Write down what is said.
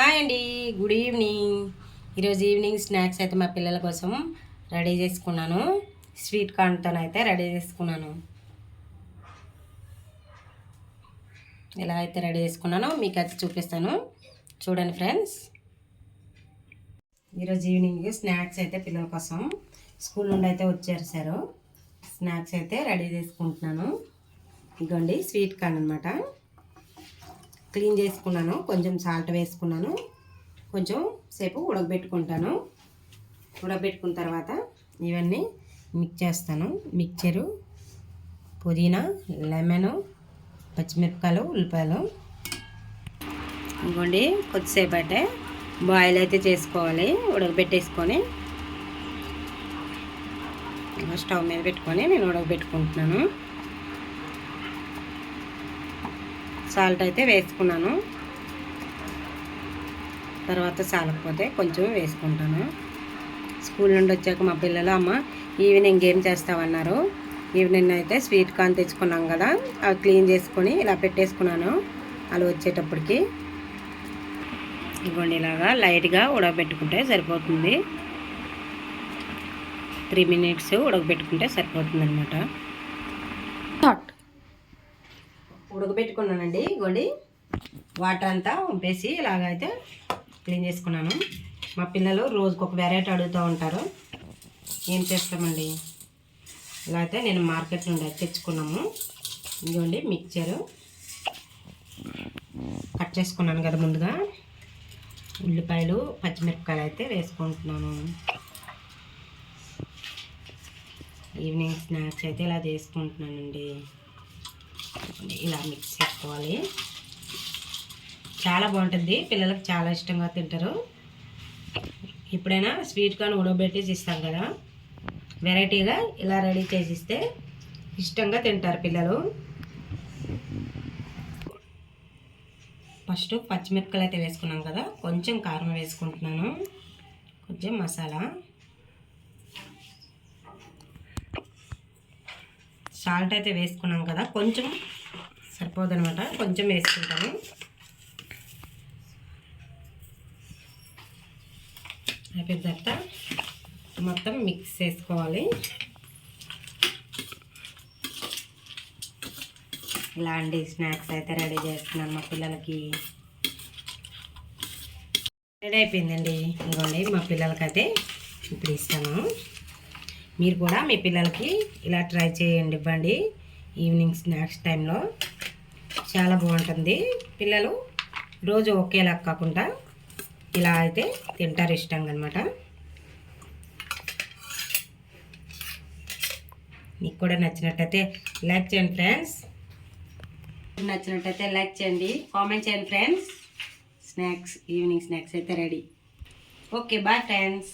Hi అండి good evening. ఈరోజు evening snacks అయితే మా పిల్లల కోసం రెడీ చేసుకున్నాను. స్వీట్ కార్న్తో అయితే రెడీ చేసుకున్నాను. ఎలా అయితే రెడీ చేసుకున్నానో మీకు అయితే చూపిస్తాను. చూడండి ఫ్రెండ్స్. ఈరోజు ఈవినింగ్ స్నాక్స్ అయితే పిల్లల కోసం స్కూల్ నుండి అయితే వచ్చేసారు స్నాక్స్ అయితే రెడీ చేసుకుంటున్నాను. ఇదిగోండి స్వీట్ కార్న్ అనమాట క్లీన్ చేసుకున్నాను. కొంచెం సాల్ట్ వేసుకున్నాను. కొంచెం సేపు ఉడకబెట్టుకుంటాను. ఉడకబెట్టుకున్న తర్వాత ఇవన్నీ మిక్స్ చేస్తాను. మిక్చరు పుదీనా లెమను పచ్చిమిరపకాయలు ఉల్లిపాయలు. ఇంకోండి కొద్దిసేపు అంటే బాయిల్ అయితే చేసుకోవాలి. ఉడకబెట్టేసుకొని స్టవ్ మీద పెట్టుకొని నేను ఉడకబెట్టుకుంటున్నాను. సాల్ట్ అయితే వేసుకున్నాను. తర్వాత చాలకపోతే కొంచెం వేసుకుంటాను. స్కూల్ నుండి వచ్చాక మా పిల్లలు అమ్మ ఈవినింగ్ ఏం చేస్తామన్నారు ఈవినింగ్ అయితే స్వీట్ కార్న్ తెచ్చుకున్నాం కదా అవి క్లీన్ చేసుకొని ఇలా పెట్టేసుకున్నాను. అలా వచ్చేటప్పటికి ఇదిగోండి ఇలాగా లైట్గా ఉడకబెట్టుకుంటే సరిపోతుంది. త్రీ మినిట్స్ ఉడకబెట్టుకుంటే సరిపోతుంది అనమాట ఉడకబెట్టుకున్నానండి ఇగోండి. వాటర్ అంతా ఉంపేసి ఇలాగైతే క్లీన్ చేసుకున్నాను. మా పిల్లలు రోజుకు ఒక వెరైటీ అడుగుతూ ఉంటారు. ఏం చేస్తామండి? ఇలా అయితే నేను మార్కెట్ నుండి తెచ్చుకున్నాము. ఇదిగోండి మిక్చరు కట్ చేసుకున్నాను కదా ముందుగా. ఉల్లిపాయలు పచ్చిమిరపకాయలు అయితే వేసుకుంటున్నాను. ఈవినింగ్ స్నాక్స్ అయితే ఇలా చేసుకుంటున్నానండి. ఇలా మిక్స్ చేసుకోవాలి. చాలా బాగుంటుంది. పిల్లలకు చాలా ఇష్టంగా తింటారు. ఎప్పుడైనా స్వీట్ కార్న్ ఉడకబెట్టేసి ఇస్తాం కదా. వెరైటీగా ఇలా రెడీ చేసి ఇస్తే ఇష్టంగా తింటారు పిల్లలు. ఫస్ట్ పచ్చిమిరపకాయలు అయితే వేసుకున్నాం కదా. కొంచెం కారం వేసుకుంటున్నాను. కొంచెం మసాలా. సాల్ట్ అయితే వేసుకున్నాం కదా కొంచెం సరిపోదనమాట కొంచెం వేసుకుంటాను. అయిపోయిన తర్వాత మొత్తం మిక్స్ చేసుకోవాలి. ఇలాంటి స్నాక్స్ అయితే రెడీ చేస్తున్నాను మా పిల్లలకి. రెడీ అయిపోయిందండి. ఇంకోండి మా పిల్లలకైతే ఇప్పుడు ఇస్తాను. మీరు కూడా మీ పిల్లలకి ఇలా ట్రై చేయండి ఇవ్వండి. ఈవినింగ్ స్నాక్స్ టైంలో చాలా బాగుంటుంది. పిల్లలు రోజు ఒకేలా కాకుండా ఇలా అయితే తింటారు ఇష్టంగా అనమాట మీకు కూడా నచ్చినట్టయితే లైక్ చేయండి ఫ్రెండ్స్. నచ్చినట్టయితే లైక్ చేయండి. కామెంట్ చేయండి ఫ్రెండ్స్. స్నాక్స్ ఈవినింగ్ స్నాక్స్ అయితే రెడీ. Okay bye friends